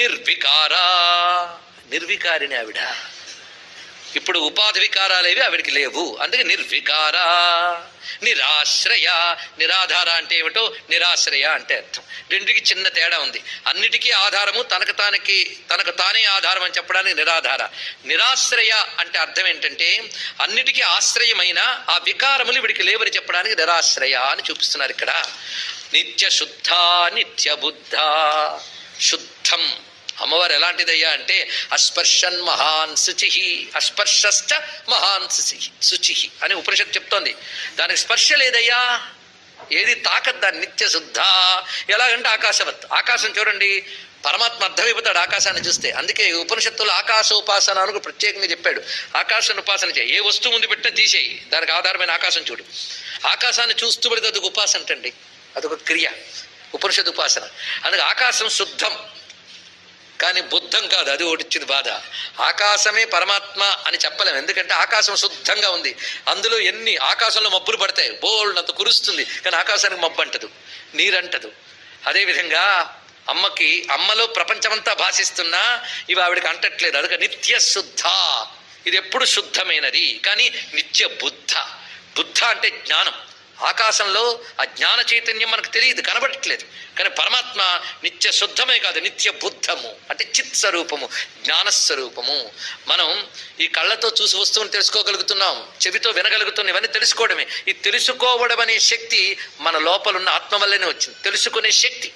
నిర్వికారా. నిర్వికారిని ఆవిడ. ఇప్పుడు ఉపాధి వికారాలేవి ఆవిడికి లేవు. అందుకే నిర్వికార. నిరాశ్రయ. నిరాధార అంటే ఏమిటో? నిరాశ్రయ అంటే అర్థం. రెండుకి చిన్న తేడా ఉంది. అన్నిటికీ ఆధారము తనకు తానకి తనకు తానే ఆధారం అని చెప్పడానికి నిరాధార. నిరాశ్రయ అంటే అర్థం ఏంటంటే అన్నిటికీ ఆశ్రయమైన ఆ వికారములు వీడికి లేవని చెప్పడానికి నిరాశ్రయ అని చూపిస్తున్నారు ఇక్కడ. నిత్య శుద్ధ నిత్య బుద్ధ. శుద్ధం. అమ్మవారు ఎలాంటిదయ్యా అంటే అస్పర్శన్ మహాన్ శుచిహి అస్పర్శశ్చ మహాన్ శుచి శుచిహి అని ఉపనిషత్తు చెప్తోంది. దానికి స్పర్శ లేదయ్యా. ఏది తాకద్దు? దాన్ని నిత్య శుద్ధ. ఎలాగంటే ఆకాశవత్. ఆకాశం చూడండి పరమాత్మ అర్థమైపోతాడు ఆకాశాన్ని చూస్తే. అందుకే ఉపనిషత్తులు ఆకాశోపాసనకు ప్రత్యేకంగా చెప్పాడు. ఆకాశాన్ని ఉపాసన చేయి. ఏ వస్తువు ముందు పెట్టినా తీసేయి. దానికి ఆధారమైన ఆకాశం చూడు. ఆకాశాన్ని చూస్తూ పడితే అదొక ఉపాసన అంటండి. అదొక క్రియ. ఉపనిషత్ ఉపాసన. అందుకే ఆకాశం శుద్ధం. కానీ బుద్ధం కాదు అది ఒకటి బాధ. ఆకాశమే పరమాత్మ అని చెప్పలేము ఎందుకంటే ఆకాశం శుద్ధంగా ఉంది. అందులో ఎన్ని ఆకాశంలో మబ్బులు పడతాయి? బోల్డంత కురుస్తుంది. కానీ ఆకాశానికి మబ్బు అంటదు నీరంటదు. అదేవిధంగా అమ్మకి అమ్మలో ప్రపంచమంతా భాషిస్తున్నా ఇవి ఆవిడకి అంటట్లేదు. అదొక నిత్య శుద్ధ. ఇది ఎప్పుడు శుద్ధమైనది. కానీ నిత్య బుద్ధ. బుద్ధ అంటే జ్ఞానం. ఆకాశంలో ఆ జ్ఞాన చైతన్యం మనకు తెలియదు కనబడట్లేదు. కానీ పరమాత్మ నిత్య శుద్ధమే కాదు నిత్య బుద్ధము. అంటే చిత్ స్వరూపము జ్ఞానస్వరూపము. మనం ఈ కళ్ళతో చూసి వస్తువుని తెలుసుకోగలుగుతున్నాం చెవితో వినగలుగుతున్నాం ఇవన్నీ తెలుసుకోవడమే. ఈ తెలుసుకోవడం అనే శక్తి మన లోపల ఉన్న ఆత్మ వల్లనే వచ్చింది. తెలుసుకునే శక్తి.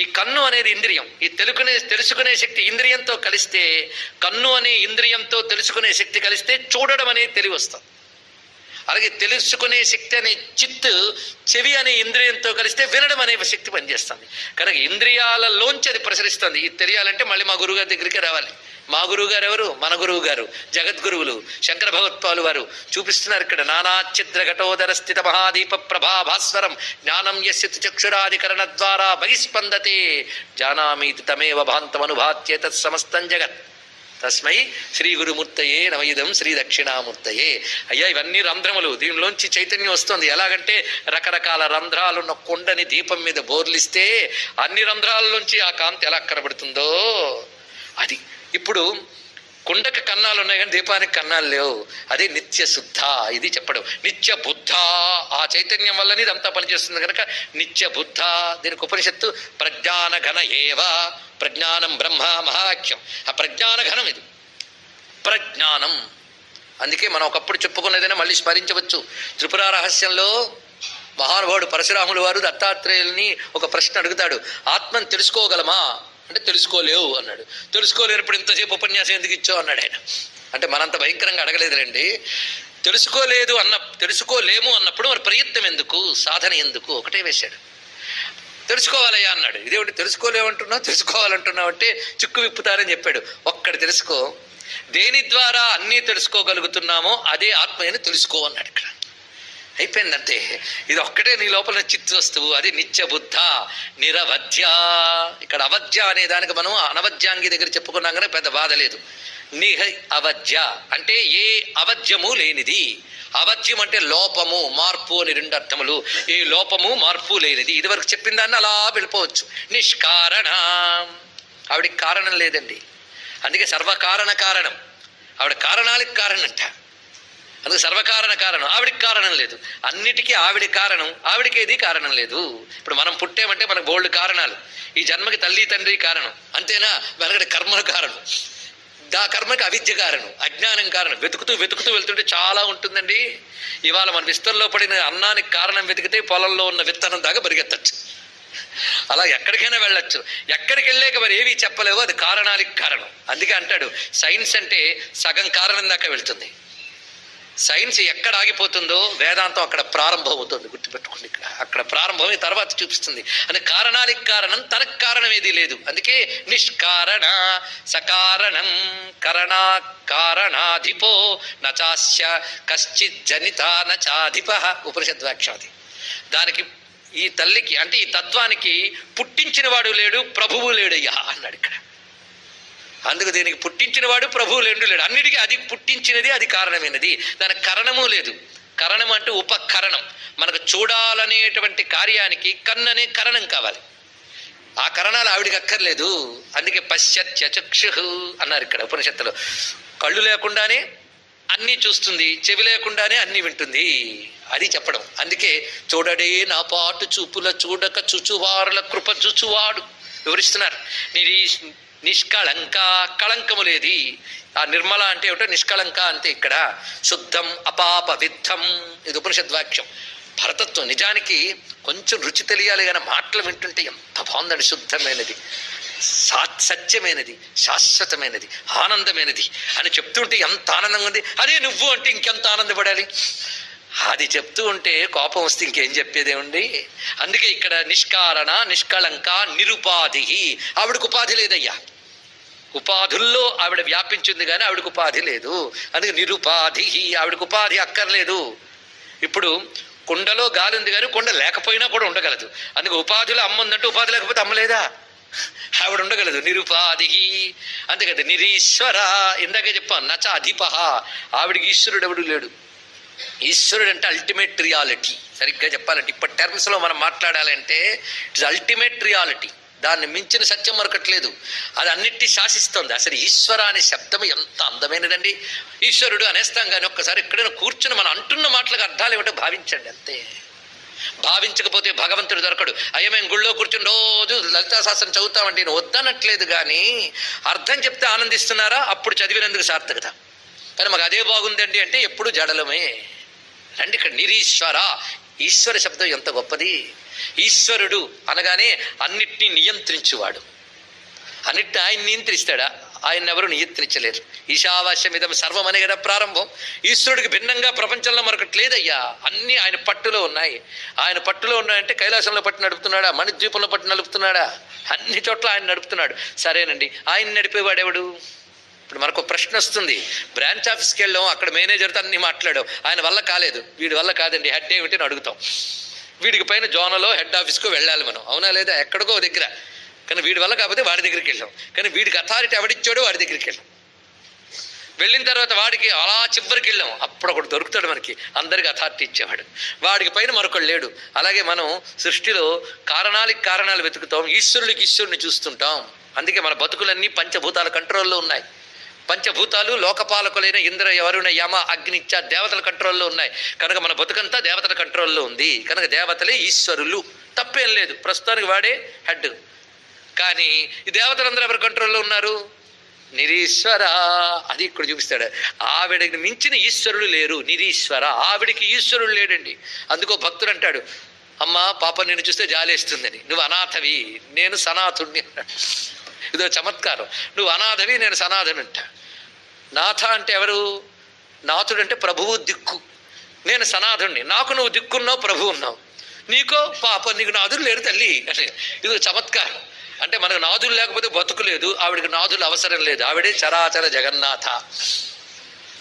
ఈ కన్ను అనేది ఇంద్రియం. ఈ తెలుకునే తెలుసుకునే శక్తి ఇంద్రియంతో కలిస్తే కన్ను అనే ఇంద్రియంతో తెలుసుకునే శక్తి కలిస్తే చూడడం అనేది తెలివి వస్తుంది అలాగే తెలుసుకునే శక్తి అనే చిత్తు చెవి అనే ఇంద్రియంతో కలిస్తే వినడం అనే శక్తి పనిచేస్తుంది. కనుక ఇంద్రియాలలోంచి అది ప్రసరిస్తుంది. ఇది తెలియాలంటే మళ్ళీ మా గురువుగారి దగ్గరికి రావాలి. మా గురువు గారు ఎవరు? మన గురువు గారు జగద్గురువులు. శంకర భగవత్పాలు వారు చూపిస్తున్నారు ఇక్కడ. నానాచిద్ర ఘటోదర స్థిత మహాదీప ప్రభా భాస్వరం జ్ఞానం యస్య చక్షురాధికరణ ద్వారా బహిస్పందతే. జానామీతి తమేవ భాంతమనుభాత్యే సమస్తం జగత్. తస్మై శ్రీ గురుమూర్తయే నవయుధం శ్రీ దక్షిణామూర్తయే అయ్యా ఇవన్నీ రంధ్రములు. దీనిలోంచి చైతన్యం వస్తుంది. ఎలాగంటే రకరకాల రంధ్రాలున్న కొండని దీపం మీద బోర్లిస్తే అన్ని రంధ్రాలలోంచి ఆ కాంతి ఎలా కనబడుతుందో. అది ఇప్పుడు కుండకి కన్నాలు ఉన్నాయి కానీ దీపానికి కన్నాలు లేవు. అదే నిత్య శుద్ధ ఇది చెప్పడం. నిత్య బుద్ధ ఆ చైతన్యం వల్లనే ఇదంతా పనిచేస్తుంది కనుక నిత్య బుద్ధ దీనికి ఉపనిషత్తు ప్రజ్ఞాన ఘన ఏవ ప్రజ్ఞానం బ్రహ్మ మహావాక్యం. ఆ ప్రజ్ఞాన ఘనం ఇది. ప్రజ్ఞానం. అందుకే మనం ఒకప్పుడు చెప్పుకున్నదైనా మళ్ళీ స్మరించవచ్చు. త్రిపుర రహస్యంలో మహానుభావుడు పరశురాములు వారు దత్తాత్రేయుల్ని ఒక ప్రశ్న అడుగుతాడు. ఆత్మను తెలుసుకోగలమా? అంటే తెలుసుకోలేవు అన్నాడు. తెలుసుకోలేనప్పుడు ఇంతసేపు ఉపన్యాసం ఎందుకు ఇచ్చావు అన్నాడు ఆయన. అంటే మనంత భయంకరంగా అడగలేదులేండి. తెలుసుకోలేదు అన్న తెలుసుకోలేము అన్నప్పుడు మరి ప్రయత్నం ఎందుకు? సాధన ఎందుకు? ఒకటే వేశాడు. తెలుసుకోవాలయ్యా అన్నాడు. ఇదేమిటి? తెలుసుకోలేమంటున్నావు తెలుసుకోవాలంటున్నావు అంటే చిక్కు విప్పుతారని చెప్పాడు. ఒక్కడు తెలుసుకో. దేని ద్వారా అన్నీ తెలుసుకోగలుగుతున్నామో అదే ఆత్మయని తెలుసుకో అన్నాడు ఇక్కడ. అయిపోయిందంటే ఇది ఒక్కటే నీ లోపల చిత్తు వస్తువు అది నిత్య బుద్ధ నిరవధ్య. ఇక్కడ అవధ్య అనే దానికి మనం అనవధ్యాంగి దగ్గర చెప్పుకున్నాం కానీ పెద్ద బాధ లేదు. నిహ అవధ్య అంటే ఏ అవధ్యము లేనిది. అవధ్యం అంటే లోపము మార్పు అని రెండు అర్థములు. ఏ లోపము మార్పు లేనిది. ఇదివరకు చెప్పిన దాన్ని అలా వెళ్ళిపోవచ్చు. నిష్కారణ. ఆవిడికి కారణం లేదండి. అందుకే సర్వకారణ కారణం. ఆవిడ కారణాలకు కారణంట. అందుకు సర్వకారణ కారణం. ఆవిడికి కారణం లేదు. అన్నిటికీ ఆవిడ కారణం. ఆవిడకేది కారణం లేదు. ఇప్పుడు మనం పుట్టామంటే మనకు బోల్డ్ కారణాలు. ఈ జన్మకి తల్లి తండ్రి కారణం. అంతేనా? వెనకటి కర్మ కారణం. దా కర్మకి అవిద్య కారణం. అజ్ఞానం కారణం. వెతుకుతూ వెతుకుతూ వెళ్తుంటే చాలా ఉంటుందండి. ఇవాళ మన విస్తరంలో పడిన అన్నానికి కారణం వెతికితే పొలంలో ఉన్న విత్తనం దాకా పరిగెత్తచ్చు అలా ఎక్కడికైనా వెళ్ళొచ్చు. ఎక్కడికి వెళ్ళాక మరి ఏవి చెప్పలేవో అది కారణానికి కారణం. అందుకే అంటాడు సైన్స్ అంటే సగం కారణం దాకా వెళ్తుంది. సైన్స్ ఎక్కడ ఆగిపోతుందో వేదాంతం అక్కడ ప్రారంభం అవుతుంది గుర్తుపెట్టుకోండి ఇక్కడ. అక్కడ ప్రారంభమై తర్వాత చూపిస్తుంది. అని కారణానికి కారణం తనకు కారణం ఏది లేదు. అందుకే నిష్కారణ సకారణం కరణా కారణాధిపో నచాస్య కశ్చిత్ జనిత నచాధిప ఉపనిషద్ వ్యాఖ్యాది దానికి ఈ తల్లికి అంటే ఈ తత్వానికి పుట్టించినవాడు లేడు ప్రభువు లేడయ్యా అన్నాడు ఇక్కడ. అందుకు దీనికి పుట్టించినవాడు ప్రభువు లేడు లేడు. అన్నిటికీ అది పుట్టించినది అది కారణమైనది. దానికి కరణము లేదు. కరణం అంటే ఉపకరణం. మనకు చూడాలనేటువంటి కార్యానికి కన్ను అనే కరణం కావాలి. ఆ కరణాలు ఆవిడికి అక్కర్లేదు. అందుకే పశ్చత్యచక్షు అన్నారు ఇక్కడ ఉపనిషత్తులో. కళ్ళు లేకుండానే అన్నీ చూస్తుంది చెవి లేకుండానే అన్నీ వింటుంది. అది చెప్పడం. అందుకే చూడడే నా పాటు చూపుల చూడక చుచువారుల కృప చుచువాడు. వివరిస్తున్నారు. నిరీ నిష్కళంక కళంకము లేది ఆ నిర్మల అంటే ఏమిటో? నిష్కళంక అంటే ఇక్కడ శుద్ధం అపాప విద్ధం ఇది ఉపనిషద్వాక్యం. భరతత్వం నిజానికి కొంచెం రుచి తెలియాలి కానీ మాటలు వింటుంటే ఎంత బాగుందండి శుద్ధమైనది. సా సత్యమైనది శాశ్వతమైనది ఆనందమైనది అని చెప్తుంటే ఎంత ఆనందంగా ఉంది. అదే నువ్వు అంటే ఇంకెంత ఆనందపడాలి? అది చెప్తూ ఉంటే కోపం వస్తే ఇంకేం చెప్పేదేముంది అందుకే ఇక్కడ నిష్కారణ నిష్కళంక నిరుపాధి. ఆవిడకు ఉపాధి లేదయ్యా. ఉపాధుల్లో ఆవిడ వ్యాపించింది కానీ ఆవిడకు ఉపాధి లేదు. అందుకే నిరుపాధి ఆవిడకు ఉపాధి అక్కర్లేదు. ఇప్పుడు కుండలో గాలి ఉంది కానీ కుండ లేకపోయినా కూడా ఉండగలదు. అందుకే ఉపాధిలో అమ్మ ఉందంటే ఉపాధి లేకపోతే అమ్మలేదా ఆవిడ ఉండగలదు. నిరుపాధి. అంతే కదా నిరీశ్వర. ఇందాకే చెప్పాను నచ అధిప ఆవిడికి ఈశ్వరుడు ఎవడు లేడు. ఈశ్వరుడు అంటే అల్టిమేట్ రియాలిటీ సరిగ్గా చెప్పాలంటే ఇప్పటి టర్మ్స్లో మనం మాట్లాడాలంటే ఇట్స్ అల్టిమేట్ రియాలిటీ దాన్ని మించిన సత్యం మరొకట్లేదు. అది అన్నిటి శాసిస్తుంది. అసలు ఈశ్వర అనే శబ్దం ఎంత అందమైనదండి. ఈశ్వరుడు అనేస్తాం కానీ ఒక్కసారి ఎక్కడైనా కూర్చుని మనం అంటున్న మాటలకు అర్థాలు ఏమిటో భావించండి అంతే. భావించకపోతే భగవంతుడు దొరకడు. అయ్యా మేము గుళ్ళో కూర్చుని రోజు లలితా శాస్త్రం చదువుతామండి. నేను వద్దనట్లేదు కానీ అర్థం చెప్తే ఆనందిస్తున్నారా? అప్పుడు చదివినందుకు సార్థకత. కానీ మాకు అదే బాగుందండి అంటే ఎప్పుడు జడలమే. రండి ఇక్కడ నిరీశ్వర. ఈశ్వర శబ్దం ఎంత గొప్పది. ఈశ్వరుడు అనగానే అన్నిటినీ నియంత్రించువాడు. అన్నిటిని ఆయన నియంత్రిస్తాడా? ఆయన ఎవరు నియంత్రించలేరు. ఈశావాస్యమిదం సర్వం అనే కదా ప్రారంభం. ఈశ్వరుడికి భిన్నంగా ప్రపంచంలో మరొకటి లేదయ్యా. అన్నీ ఆయన పట్టులో ఉన్నాయి. ఆయన పట్టులో ఉన్నాయంటే కైలాసంలో పట్టు నడుపుతున్నాడా? మణిద్వీపంలో పట్టు నడుపుతున్నాడా? అన్ని చోట్ల ఆయన నడుపుతున్నాడు. సరేనండి. ఆయన నడిపేవాడెవడు? ఇప్పుడు మనకు ఒక ప్రశ్న వస్తుంది. బ్రాంచ్ ఆఫీస్కి వెళ్ళాం అక్కడ మేనేజర్తో అన్ని మాట్లాడాం. ఆయన వల్ల కాలేదు. వీడి వల్ల కాదండి హెడ్ ఏమిటి అని అడుగుతాం. వీడికి పైన జోనలో హెడ్ ఆఫీస్కు వెళ్ళాలి మనం. అవునా లేదా? ఎక్కడికో దగ్గర. కానీ వీడి వల్ల కాకపోతే వాడి దగ్గరికి వెళ్ళాం. కానీ వీడికి అథారిటీ ఎవడిచ్చాడో వాడి దగ్గరికి వెళ్ళాం. వెళ్ళిన తర్వాత వాడికి అలా చివరికి వెళ్ళాం. అప్పుడు ఒకడు దొరుకుతాడు మనకి. అందరికి అథారిటీ ఇచ్చేవాడు. వాడికి పైన మరొకడు లేడు. అలాగే మనం సృష్టిలో కారణాలకి కారణాలు వెతుకుతాం. ఈశ్వరుడికి ఈశ్వరుని చూస్తుంటాం. అందుకే మన బతుకులన్నీ పంచభూతాల కంట్రోల్లో ఉన్నాయి. పంచభూతాలు లోకపాలకులైన ఇంద్ర ఎవరున యమ అగ్నిచ్చ దేవతల కంట్రోల్లో ఉన్నాయి. కనుక మన బతుకంతా దేవతల కంట్రోల్లో ఉంది. కనుక దేవతలే ఈశ్వరులు. తప్పేం లేదు. ప్రస్తుతానికి వాడే హెడ్. కానీ ఈ దేవతలందరూ ఎవరి కంట్రోల్లో ఉన్నారు? నిరీశ్వర. అది ఇక్కడ చూపిస్తాడు. ఆవిడకి మించిన ఈశ్వరుడు లేరు. నిరీశ్వర. ఆవిడికి ఈశ్వరుడు లేడండి. అందుకో భక్తుడు అంటాడు అమ్మా పాప నేను చూస్తే జాలేస్తుందని. నువ్వు అనాథవి. నేను సనాథుణ్ణి. ఇదో చమత్కారం. నువ్వు అనాథవి నేను సనాథునంట. నాథ అంటే ఎవరు? నాథుడు అంటే ప్రభువు దిక్కు. నేను సనాథుణ్ణి. నాకు నువ్వు దిక్కున్నావు ప్రభు ఉన్నావు. నీకో పాప నీకు నాదులు లేరు తల్లి. అంటే ఇది చమత్కారం. అంటే మనకు నాదులు లేకపోతే బతుకు లేదు. ఆవిడకి నాదులు అవసరం లేదు. ఆవిడే చరాచర జగన్నాథ.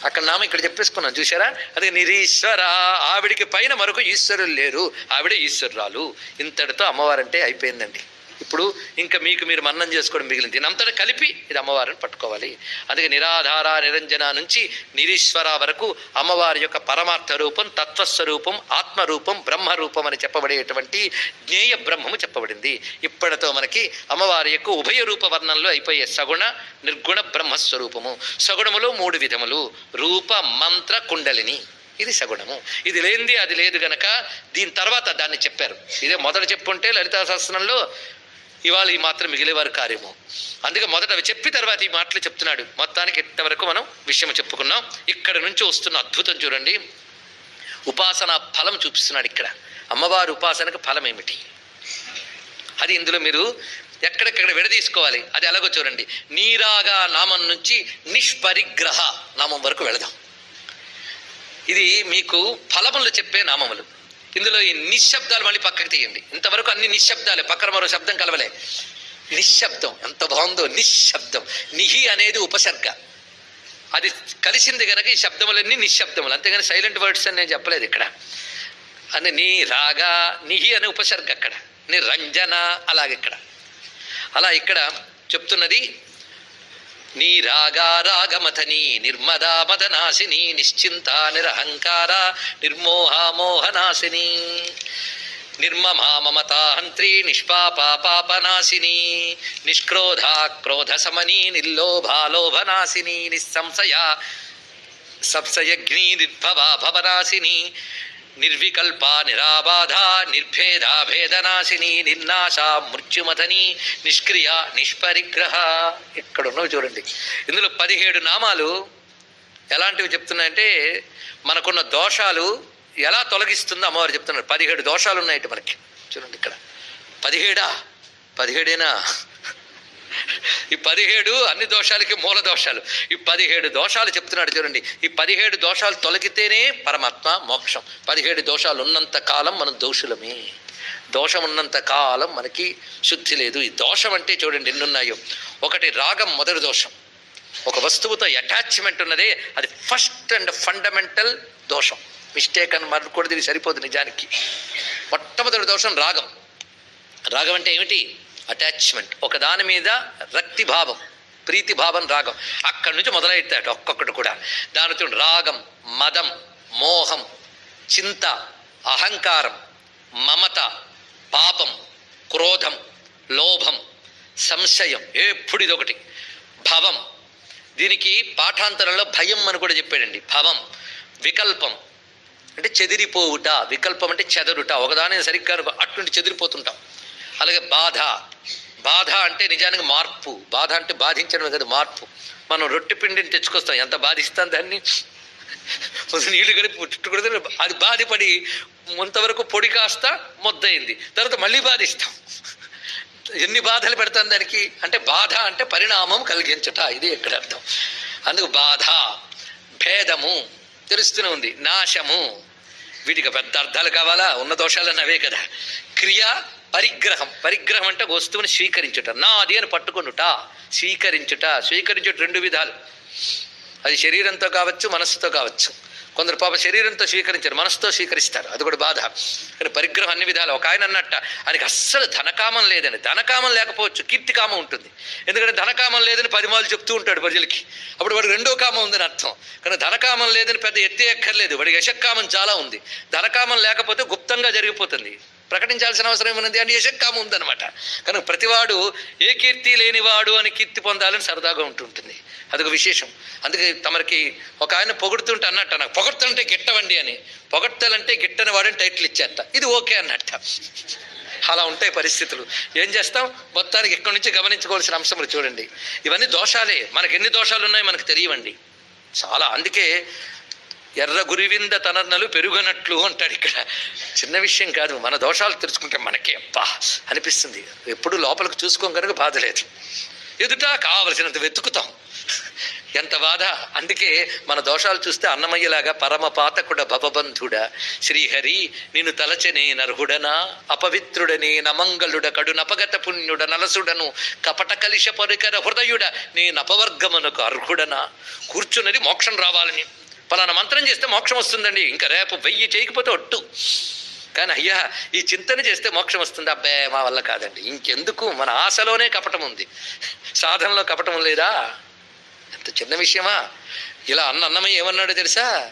అక్కడ నామ ఇక్కడ చెప్పేసుకున్నాం చూసారా అదే నిరీశ్వర. ఆవిడికి పైన మరొక ఈశ్వరులు లేరు. ఆవిడే ఈశ్వరురాలు. ఇంతటితో అమ్మవారంటే అయిపోయిందండి. ఇప్పుడు ఇంకా మీకు మీరు మన్నం చేసుకోవడం మిగిలింది. దీనంతటా కలిపి ఇది అమ్మవారిని పట్టుకోవాలి. అందుకే నిరాధార నిరంజన నుంచి నిరీశ్వర వరకు అమ్మవారి యొక్క పరమార్థ రూపం తత్వస్వరూపం ఆత్మరూపం బ్రహ్మరూపం అని చెప్పబడేటువంటి జ్ఞేయ బ్రహ్మము చెప్పబడింది. ఇప్పటితో మనకి అమ్మవారి యొక్క ఉభయ రూప వర్ణంలో అయిపోయే సగుణ నిర్గుణ బ్రహ్మస్వరూపము. సగుణములో మూడు విధములు. రూప మంత్ర కుండలిని. ఇది సగుణము. ఇది లేనిది అది లేదు గనక దీని తర్వాత దాన్ని చెప్పారు. ఇదే మొదట చెప్పుంటే లలితా శాస్త్రంలో ఇవాళ ఈ మాత్రం మిగిలేవారు కార్యము. అందుకే మొదట అవి చెప్పి తర్వాత ఈ మాటలు చెప్తున్నాడు. మొత్తానికి ఇంతవరకు మనం విషయం చెప్పుకున్నాం. ఇక్కడ నుంచి వస్తున్న అద్భుతం చూడండి. ఉపాసన ఫలం చూపిస్తున్నాడు ఇక్కడ. అమ్మవారి ఉపాసనకు ఫలం ఏమిటి? అది ఇందులో మీరు ఎక్కడెక్కడ విడదీసుకోవాలి? అది ఎలాగో చూడండి. నీరాగా నామం నుంచి నిష్పరిగ్రహ నామం వరకు వెళదాం. ఇది మీకు ఫలములు చెప్పే నామములు. ఇందులో ఈ నిశ్శబ్దాలు మళ్ళీ పక్కకి తీయండి. ఇంతవరకు అన్ని నిశ్శబ్దాలే పక్కన మరో శబ్దం కలవలే. నిశ్శబ్దం ఎంత బాగుందో నిశ్శబ్దం. నిహి అనేది ఉపసర్గ. అది కలిసింది కనుక ఈ శబ్దములన్నీ నిశ్శబ్దములు. అంతేగాని సైలెంట్ వర్డ్స్ అని నేను చెప్పలేదు ఇక్కడ. అని నీ రాగా నిహి అనే ఉపసర్గ అక్కడ. నిరంజన అలాగిక్కడ అలా ఇక్కడ చెప్తున్నది నీ రాగా రాగమథని నిర్మదా మదనాశిని నిశ్చింత నిరహంకార నిర్మోహామోహనాశిని నిర్మమా మమతాహంత్రి నిష్పాపా పాపనాశిని నిష్క్రోధా క్రోధ సమని నిర్లోభాలోభనాశిని నిస్సంశయ సంశయగ్ని నిర్భవా భవనాశిని నిర్వికల్ప నిరాబాధ నిర్భేద భేదనాశిని నిర్నాశ మృత్యుమథని నిష్క్రియ నిష్పరిగ్రహ. ఇక్కడ చూడండి. ఇందులో పదిహేడు నామాలు ఎలాంటివి చెప్తున్నాయంటే మనకున్న దోషాలు ఎలా తొలగిస్తుందో అమ్మవారు చెప్తున్నారు. పదిహేడు దోషాలు ఉన్నాయి మనకి. చూడండి ఇక్కడ. పదిహేడా? పదిహేడేనా? ఈ పదిహేడు అన్ని దోషాలకి మూల దోషాలు. ఈ పదిహేడు దోషాలు చెప్తున్నాడు చూడండి. ఈ పదిహేడు దోషాలు తొలగితేనే పరమాత్మ మోక్షం. పదిహేడు దోషాలు ఉన్నంత కాలం మనం దోషులమే. దోషం ఉన్నంత కాలం మనకి శుద్ధి లేదు. ఈ దోషం అంటే చూడండి ఎన్నున్నాయో. ఒకటి రాగం మొదటి దోషం. ఒక వస్తువుతో అటాచ్మెంట్ ఉన్నదే. అది ఫస్ట్ అండ్ ఫండమెంటల్ దోషం. మిస్టేక్ అని మరకూడదు ఇది సరిపోదు నిజానికి. మొట్టమొదటి దోషం రాగం. రాగం అంటే ఏమిటి? అటాచ్మెంట్ ఒక దాని మీద రక్తి భావం ప్రీతి భావం రాగం. అక్కడి నుంచి మొదలెట్టాడు ఒక్కొక్కటి కూడా. దానితో రాగం మదం మోహం చింత అహంకారం మమత పాపం క్రోధం లోభం సంశయం. ఎప్పుడు ఇదొకటి. భవం. దీనికి పాఠాంతరంలో భయం అని కూడా చెప్పాడండి. భవం. వికల్పం. అంటే చెదిరిపోవుట. వికల్పం అంటే చెదరుట. ఒకదాని సరిగ్గా అనుకో, అటువంటి చెదిరిపోతుంటాం. అలాగే బాధ. బాధ అంటే నిజానికి మార్పు. బాధ అంటే బాధించడం కదా మార్పు. మనం రొట్టె పిండిని తెచ్చుకొస్తాం. ఎంత బాధిస్తాం దాన్ని? నీళ్ళు నీళ్ళు గడిపి చుట్టుకొడితే అది బాధపడి కొంతవరకు పొడి కాస్త ముద్దయింది. తర్వాత మళ్ళీ బాధిస్తాం. ఎన్ని బాధలు పెడతాం దానికి? అంటే బాధ అంటే పరిణామం కలిగించట. ఇది ఎక్కడ అర్థం. అందుకు బాధ భేదము తెలుస్తూనే ఉంది. నాశము. వీటికి పెద్ద అర్థాలు కావాలా? ఉన్న దోషాలన్నవే కదా. క్రియ పరిగ్రహం. పరిగ్రహం అంటే వస్తువుని స్వీకరించుట. నాది అని పట్టుకొనుట. స్వీకరించుట. స్వీకరించుట రెండు విధాలు. అది శరీరంతో కావచ్చు మనస్సుతో కావచ్చు. కొందరు పాప శరీరంతో స్వీకరించారు మనసుతో స్వీకరిస్తారు. అది కూడా బాధ. కానీ పరిగ్రహం అన్ని విధాలు. ఒక ఆయన అన్నట్ట ఆయనకి అస్సలు ధనకామం లేదని ధనకామం లేకపోవచ్చు కీర్తికామం ఉంటుంది. ఎందుకంటే ధనకామం లేదని పదిమాలు చెప్తూ ఉంటాడు ప్రజలకి. అప్పుడు వాడికి రెండో కామం ఉందని అర్థం. కానీ ధనకామం లేదని పెద్ద ఎత్తే ఎక్కర్లేదు. వాడికి యశక్కామం చాలా ఉంది. ధనకామం లేకపోతే గుప్తంగా జరిగిపోతుంది. ప్రకటించాల్సిన అవసరం ఏమున్నది అని యశక్కామం ఉందనమాట కనుక ప్రతివాడు ఏ కీర్తి లేనివాడు అని కీర్తి పొందాలని సరదాగా ఉంటుంటుంది అదొక విశేషం. అందుకే తమరికి ఒక ఆయన పొగుడుతుంటే అన్నట్ట నాకు పొగడ్తలంటే గిట్టవండి అని. పొగడ్తలంటే గిట్టని వాడని టైటిల్ ఇచ్చేట ఇది ఓకే అన్నట్ట. అలా ఉంటాయి పరిస్థితులు. ఏం చేస్తాం? మొత్తానికి ఎక్కడి నుంచి గమనించుకోవాల్సిన అంశములు చూడండి. ఇవన్నీ దోషాలే. మనకి ఎన్ని దోషాలు ఉన్నాయో మనకు తెలియవండి. చాలా. అందుకే ఎర్ర గురివింద తనర్నలు పెరుగనట్లు అంటాడు ఇక్కడ. చిన్న విషయం కాదు మన దోషాలు తెలుసుకుంటే మనకే. అబ్బా అనిపిస్తుంది. ఎప్పుడు లోపలికి చూసుకోం కనుక బాధ లేదు. ఎదుట కావలసినంత వెతుకుతాం. ఎంత బాధ? అందుకే మన దోషాలు చూస్తే అన్నమయ్యలాగా పరమ పాతకుడ భవబంధుడ. శ్రీహరి నిన్ను తలచనే నర్హుడనా అపవిత్రుడనే నమంగళుడ కడు నపగత పుణ్యుడ నలసుడను కపట కలిశ పరికర హృదయుడ నేనపవర్గమునకు అర్హుడనా? కూర్చున్నది మోక్షం రావాలని. పలానా మంత్రం చేస్తే మోక్షం వస్తుందండి. ఇంకా రేపు వెయ్యి చేయకపోతే ఒట్టు. కానీ అయ్యా ఈ చింతన చేస్తే మోక్షం వస్తుంది. అబ్బే మా వల్ల కాదండి. ఇంకెందుకు? మన ఆశలోనే కపటం ఉంది. సాధనలో కపటం లేదా? ఎంత చిన్న విషయమా. ఇలా అన్న అన్నమయ్య ఏమన్నాడో తెలుసా?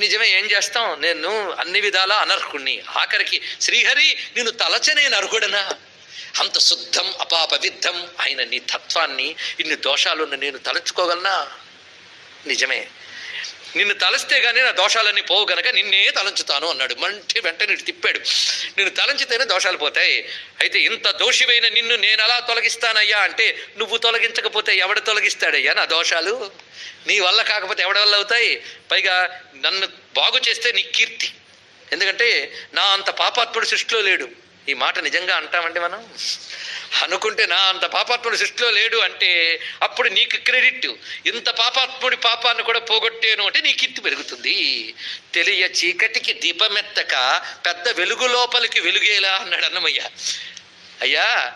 నిజమే ఏం చేస్తాం? నేను అన్ని విధాలా అనర్హుణ్ణి. ఆఖరికి శ్రీహరి నేను తలచనే నర్హుడనా అంత శుద్ధం అపాపవిద్ధం ఆయన నీ తత్వాన్ని ఇన్ని దోషాలున్న నేను తలచుకోగలనా నిజమే. నిన్ను తలస్తే గానీ నా దోషాలన్నీ పోవు గనక నిన్నే తలంచుతాను అన్నాడు. మంచి వెంటనే తిప్పాడు. నిన్ను తలంచితేనే దోషాలు పోతాయి. అయితే ఇంత దోషివైన నిన్ను నేను అలా తొలగిస్తానయ్యా అంటే నువ్వు తొలగించకపోతే ఎవడ తొలగిస్తాడయ్యా నా దోషాలు? నీ వల్ల కాకపోతే ఎవడ వల్ల అవుతాయి? పైగా నన్ను బాగు చేస్తే నీ కీర్తి. ఎందుకంటే నా అంత పాపాత్ముడు సృష్టిలో లేడు. ఈ మాట నిజంగా అంటామండి మనం? అనుకుంటే నా అంత పాపాత్ముడు సృష్టిలో లేడు అంటే అప్పుడు నీకు క్రెడిట్. ఇంత పాపాత్ముడి పాపాన్ని కూడా పోగొట్టేను అంటే నీ కీర్తి పెరుగుతుంది. తెలియ చీకటికి దీపమెత్తక పెద్ద వెలుగు లోపలికి వెలుగేలా అన్నాడు అన్నమయ్య. అయ్యా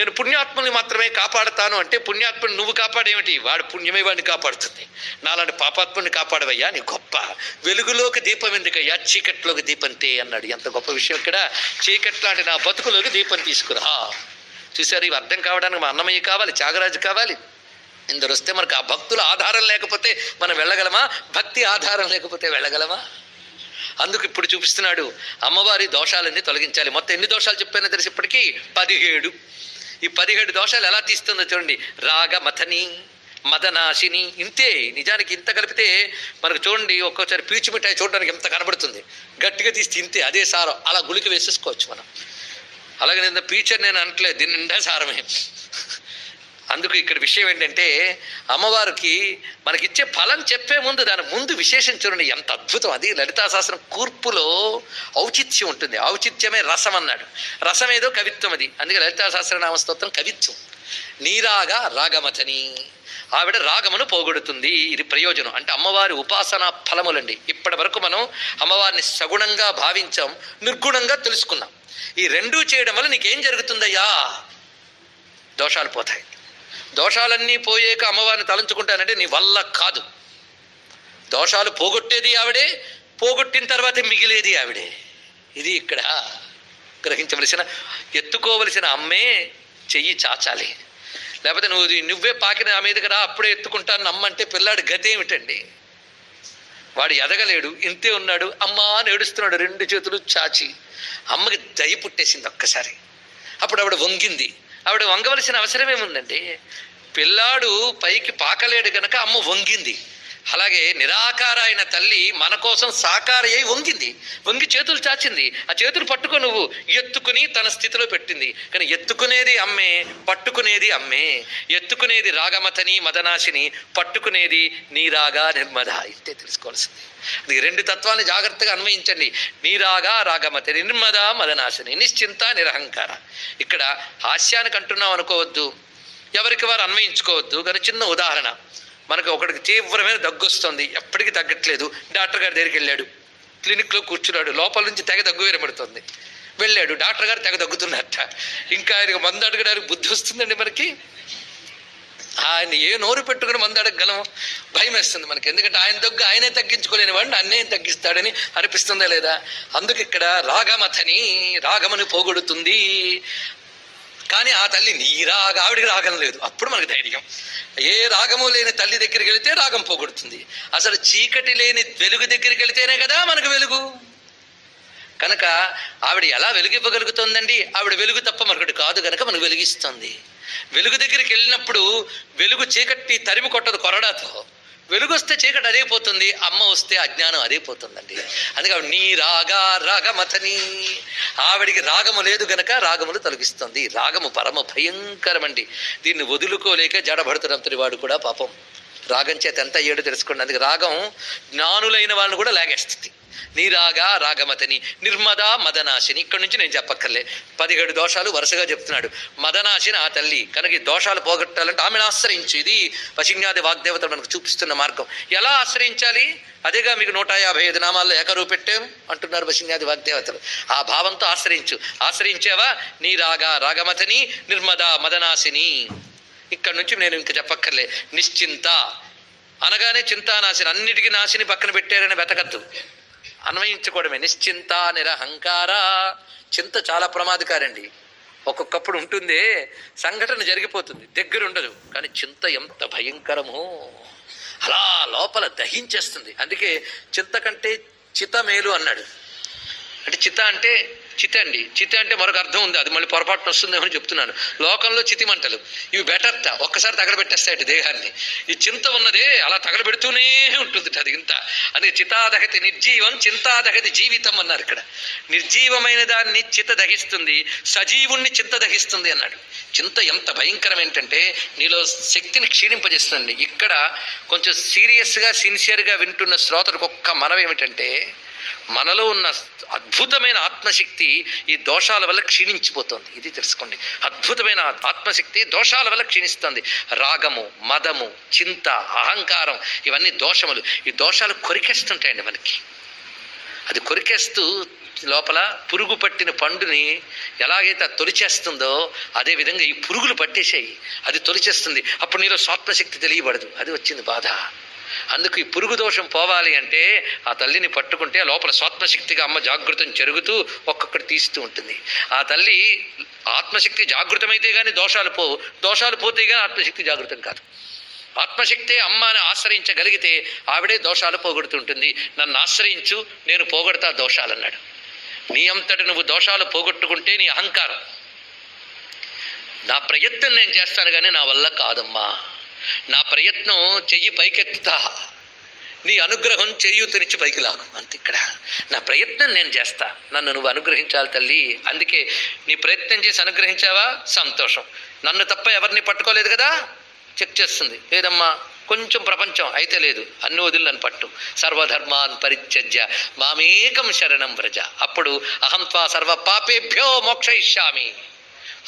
నేను పుణ్యాత్ముని మాత్రమే కాపాడతాను అంటే పుణ్యాత్మని నువ్వు కాపాడేమిటి? వాడు పుణ్యమే వాడిని కాపాడుతుంది. నాలాంటి పాపాత్మని కాపాడవయ్యా నీ గొప్ప. వెలుగులోకి దీపం ఎందుకయ్యా? చీకట్లోకి దీపం తే అన్నాడు. ఎంత గొప్ప విషయం ఇక్కడ. చీకట్లాంటి నా బతుకులోకి దీపం తీసుకురా. చూసారు ఇవి అర్థం కావడానికి మా అన్నమయ్య కావాలి త్యాగరాజు కావాలి. ఇందరు వస్తే మనకు ఆ భక్తుల ఆధారం లేకపోతే మనం వెళ్ళగలమా? భక్తి ఆధారం లేకపోతే వెళ్ళగలమా? అందుకు ఇప్పుడు చూపిస్తున్నాడు అమ్మవారి దోషాలన్నీ తొలగించాలి. మొత్తం ఎన్ని దోషాలు చెప్పానో తెలిసి ఇప్పటికీ పదిహేడు. ఈ పదిహేడు దోషాలు ఎలా తీస్తుందో చూడండి. రాగ మథని మదనాశిని ఇంతే. నిజానికి ఇంత కలిపితే మనకు చూడండి ఒక్కోసారి పీచు మిఠాయి చూడడానికి ఎంత కనబడుతుంది. గట్టిగా తీస్తే ఇంతే అదే సారం. అలా గులికి వేసేసుకోవచ్చు మనం. అలాగే నేను పీచర్ నేను అనట్లేదు దీని నిండా సారమే. అందుకు ఇక్కడ విషయం ఏంటంటే అమ్మవారికి మనకిచ్చే ఫలం చెప్పే ముందు దాని ముందు విశేషం చూడండి ఎంత అద్భుతం. అది లలితా శాస్త్రం కూర్పులో ఔచిత్యం ఉంటుంది. ఔచిత్యమే రసం అన్నాడు. రసం ఏదో కవిత్వం అది. అందుకే లలితా శాస్త్ర స్తోత్రం కవిత్వం. నీరాగ రాగమతని ఆవిడ రాగమును పోగొడుతుంది. ఇది ప్రయోజనం. అంటే అమ్మవారి ఉపాసనా ఫలములండి. ఇప్పటి వరకు మనం అమ్మవారిని సగుణంగా భావించాం. నిర్గుణంగా తెలుసుకున్నాం. ఈ రెండూ చేయడం వల్ల నీకేం జరుగుతుందయ్యా? దోషాలు పోతాయి. దోషాలన్నీ పోయాక అమ్మవారిని తలంచుకుంటానంటే నీ వల్ల కాదు. దోషాలు పోగొట్టేది ఆవిడే పోగొట్టిన తర్వాత మిగిలేది ఆవిడే. ఇది ఇక్కడ గ్రహించవలసిన ఎత్తుకోవలసిన అమ్మే చెయ్యి చాచాలి. లేకపోతే నువ్వు ఇది నువ్వే పాకిన ఆ మీదకి రా అప్పుడే ఎత్తుకుంటాను నమ్మంటే పిల్లాడి గతి ఏమిటండి? వాడు ఎదగలేడు ఇంతే ఉన్నాడు అమ్మ అని ఏడుస్తున్నాడు రెండు చేతులు చాచి. అమ్మకి దయ పుట్టేసింది ఒక్కసారి. అప్పుడు ఆవిడ వంగింది. ఆవిడ వంగవలసిన అవసరమేముందండి? పిల్లాడు పైకి పాకలేడు గనక అమ్మ వంగింది. అలాగే నిరాకార అయిన తల్లి మన కోసం సాకార అయి వంగింది. వంగి చేతులు చాచింది. ఆ చేతులు పట్టుకో నువ్వు. ఎత్తుకుని తన స్థితిలో పెట్టింది. కానీ ఎత్తుకునేది అమ్మే పట్టుకునేది అమ్మే. ఎత్తుకునేది రాగమతని మదనాశిని పట్టుకునేది నీరాగా నిర్మద. ఇంతే తెలుసుకోవాల్సింది. అది రెండు తత్వాన్ని జాగ్రత్తగా అన్వయించండి. నీరాగా రాగమతి నిర్మద మదనాశిని నిశ్చింత నిరహంకార. ఇక్కడ హాస్యానికి అంటున్నాం అనుకోవద్దు. ఎవరికి వారు అన్వయించుకోవద్దు. కానీ చిన్న ఉదాహరణ. మనకు ఒకడికి తీవ్రమైన దగ్గు వస్తుంది. ఎప్పటికీ తగ్గట్లేదు. డాక్టర్ గారి దగ్గరికి వెళ్ళాడు. క్లినిక్లో కూర్చున్నాడు. లోపల నుంచి తెగ దగ్గు వేరబడుతుంది వెళ్ళాడు. డాక్టర్ గారు తెగ దగ్గుతున్నట్ట ఇంకా ఆయనకు మందు అడగడానికి బుద్ధి వస్తుందండి మనకి? ఆయన ఏ నోరు పెట్టుకుని మందు అడగగలం భయం వేస్తుంది మనకి. ఎందుకంటే ఆయన దగ్గు ఆయనే తగ్గించుకోలేని వాడిని అన్నే తగ్గిస్తాడని అనిపిస్తుందా లేదా? అందుకు ఇక్కడ రాగమథని రాగమని పోగొడుతుంది. కానీ ఆ తల్లి నీ రాగ ఆవిడికి రాగం లేదు. అప్పుడు మనకు ధైర్యం. ఏ రాగము లేని తల్లి దగ్గరికి వెళితే రాగం పోగొడుతుంది. అసలు చీకటి లేని వెలుగు దగ్గరికి వెళితేనే కదా మనకు వెలుగు. కనుక ఆవిడ ఎలా వెలుగివ్వగలుగుతుందండి ఆవిడ వెలుగు తప్ప మరొకటి కాదు కనుక మనకు వెలిగిస్తుంది. వెలుగు దగ్గరికి వెళ్ళినప్పుడు వెలుగు చీకటి తరిమి కొట్టదు కొరడాతో. వెలుగొస్తే చీకటి అదే పోతుంది అమ్మ వస్తే అజ్ఞానం అదే పోతుందండి. అందుకే నీ రాగా రాగమతని ఆవిడికి రాగము లేదు గనక రాగములు తొలగిస్తుంది. రాగము పరమ భయంకరమండి. దీన్ని వదులుకోలేక జడబడుతున్నంతటి వాడు కూడా పాపం. రాగం చేత ఎంత ఏడు తెలుసుకోండి. అందుకే రాగం జ్ఞానులైన వాళ్ళని కూడా లాగేస్తుంది. నీరాగా రాగమతని నిర్మద మదనాశిని. ఇక్కడి నుంచి నేను చెప్పక్కర్లే. పదిహేడు దోషాలు వరుసగా చెప్తున్నాడు. మదనాశిని ఆ తల్లి. కనుక ఈ దోషాలు పోగొట్టాలంటే ఆమెను ఆశ్రయించు ఇది వశిన్యాది వాగ్దేవతలు మనకు చూపిస్తున్న మార్గం. ఎలా ఆశ్రయించాలి? అదేగా మీకు నూట యాభై ఐదు నామాల్లో ఏకరువు పెట్టాం అంటున్నారు వశిన్యాది వాగ్దేవతలు. ఆ భావంతో ఆశ్రయించు. ఆశ్రయించావా? నీ రాగా రాగమతని నిర్మద మదనాశిని. ఇక్కడ నుంచి నేను ఇంక చెప్పక్కర్లే. నిశ్చింత. అనగానే చింతానాశిని అన్నిటికీ నాశిని పక్కన పెట్టారని వెతకద్దు. అన్వయించుకోవడమే. నిశ్చింత నిరహంకార. చింత చాలా ప్రమాదకారండి. ఒక్కొక్కప్పుడు ఉంటుంది సంఘటన జరిగిపోతుంది. దగ్గర ఉండదు కానీ చింత ఎంత భయంకరమో. అలా లోపల దహించేస్తుంది. అందుకే చింత కంటే చిత మేలు అన్నాడు. అంటే చిత అంటే చితి అండి. చితి అంటే మరొక అర్థం ఉంది. అది మళ్ళీ పొరపాటున వస్తుందేమో అని చెప్తున్నాను. లోకంలో చితి మంటలు ఇవి బెటర్ట ఒక్కసారి తగలబెట్టేస్తాయి దేహాన్ని. ఈ చింత ఉన్నదే అలా తగలబెడుతూనే ఉంటుంది అది ఇంత. అందుకే చితాదహతి నిర్జీవం చింతాదహతి జీవితం అన్నారు ఇక్కడ. నిర్జీవమైన దాన్ని చిత దహిస్తుంది. సజీవుణ్ణి చింత దహిస్తుంది అన్నాడు. చింత ఎంత భయంకరం ఏంటంటే నీలో శక్తిని క్షీణింపజేస్తుంది. ఇక్కడ కొంచెం సీరియస్గా సిన్సియర్గా వింటున్న శ్రోతలకు ఒక్క మనం ఏమిటంటే మనలో ఉన్న అద్భుతమైన ఆత్మశక్తి ఈ దోషాల వల్ల క్షీణించిపోతుంది. ఇది తెలుసుకోండి. అద్భుతమైన ఆత్మశక్తి దోషాల వల్ల క్షీణిస్తుంది. రాగము మదము చింత అహంకారం ఇవన్నీ దోషములు. ఈ దోషాలు కొరికేస్తుంటాయండి మనకి. అది కొరికేస్తూ లోపల పురుగు పట్టిన పండుని ఎలాగైతే అది తొలిచేస్తుందో అదే విధంగా ఈ పురుగులు పట్టేసాయి అది తొలిచేస్తుంది. అప్పుడు నీలో స్వాత్మశక్తి తెలియబడదు. అది వచ్చింది బాధ. అందుకు ఈ పురుగు దోషం పోవాలి అంటే ఆ తల్లిని పట్టుకుంటే లోపల స్వాత్మశక్తిగా అమ్మ జాగృతం జరుగుతూ ఒక్కొక్కటి తీస్తూ ఉంటుంది. ఆ తల్లి ఆత్మశక్తి జాగృతమైతే కానీ దోషాలు పోవు దోషాలు పోతే కానీ ఆత్మశక్తి జాగృతం కాదు. ఆత్మశక్తే అమ్మ అని ఆశ్రయించగలిగితే ఆవిడే దోషాలు పోగొడుతుంటుంది. నన్ను ఆశ్రయించు నేను పోగొడతా దోషాలన్నాడు. నీ అంతటి నువ్వు దోషాలు పోగొట్టుకుంటే నీ అహంకారం. నా ప్రయత్నం నేను చేస్తాను కానీ నా వల్ల కాదమ్మా. నా ప్రయత్నం చెయ్యి పైకెత్తుతా. నీ అనుగ్రహం చేయూతనిచ్చి పైకి లాగు. అంత ఇక్కడ. నా ప్రయత్నం నేను చేస్తా. నన్ను నువ్వు అనుగ్రహించాలి తల్లి. అందుకే నీ ప్రయత్నం చేసి అనుగ్రహించావా? సంతోషం. నన్ను తప్ప ఎవరిని పట్టుకోలేదు కదా? చెక్ చేస్తుంది. లేదమ్మా కొంచెం ప్రపంచం అయితే లేదు. అన్ని వదిలి నన్ను పట్టు. సర్వధర్మాన్ పరిత్యజ్య. మామేకం శరణం వ్రజ. అప్పుడు అహం త్వా సర్వ పాపేభ్యో మోక్షయిష్యామి.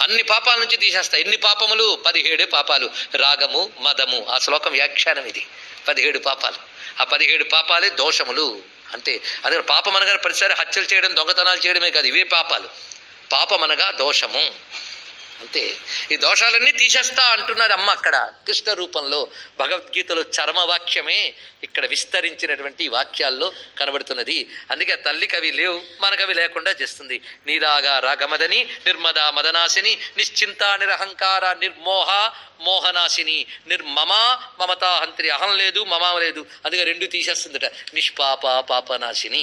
అన్ని పాపాల నుంచి తీసేస్తాయి ఎన్ని పాపములు? పదిహేడే పాపాలు. రాగము మదము. ఆ శ్లోకం వ్యాఖ్యానం ఇది. పదిహేడు పాపాలు. ఆ పదిహేడు పాపాలే దోషములు. అంతే. అదే పాపం అనగా ప్రతిసారి హత్యలు చేయడం దొంగతనాలు చేయడమే కాదు ఇవే పాపాలు. పాపమనగా దోషము. అంతే. ఈ దోషాలన్నీ తీసేస్తా అంటున్నారు అమ్మ అక్కడ. కృష్ణ రూపంలో భగవద్గీతలో చరమవాక్యమే ఇక్కడ విస్తరించినటువంటి వాక్యాల్లో కనబడుతున్నది. అందుకే తల్లి కవి లేవు మన కవి లేకుండా చేస్తుంది. నీరాగా రాగమదని నిర్మద మదనాశిని నిశ్చింత నిరహంకార నిర్మోహ మోహనాశిని నిర్మమ మమతా హంత్రి అహం లేదు మమ లేదు. అందుకే రెండు తీసేస్తుందట నిష్పాప పాపనాశిని.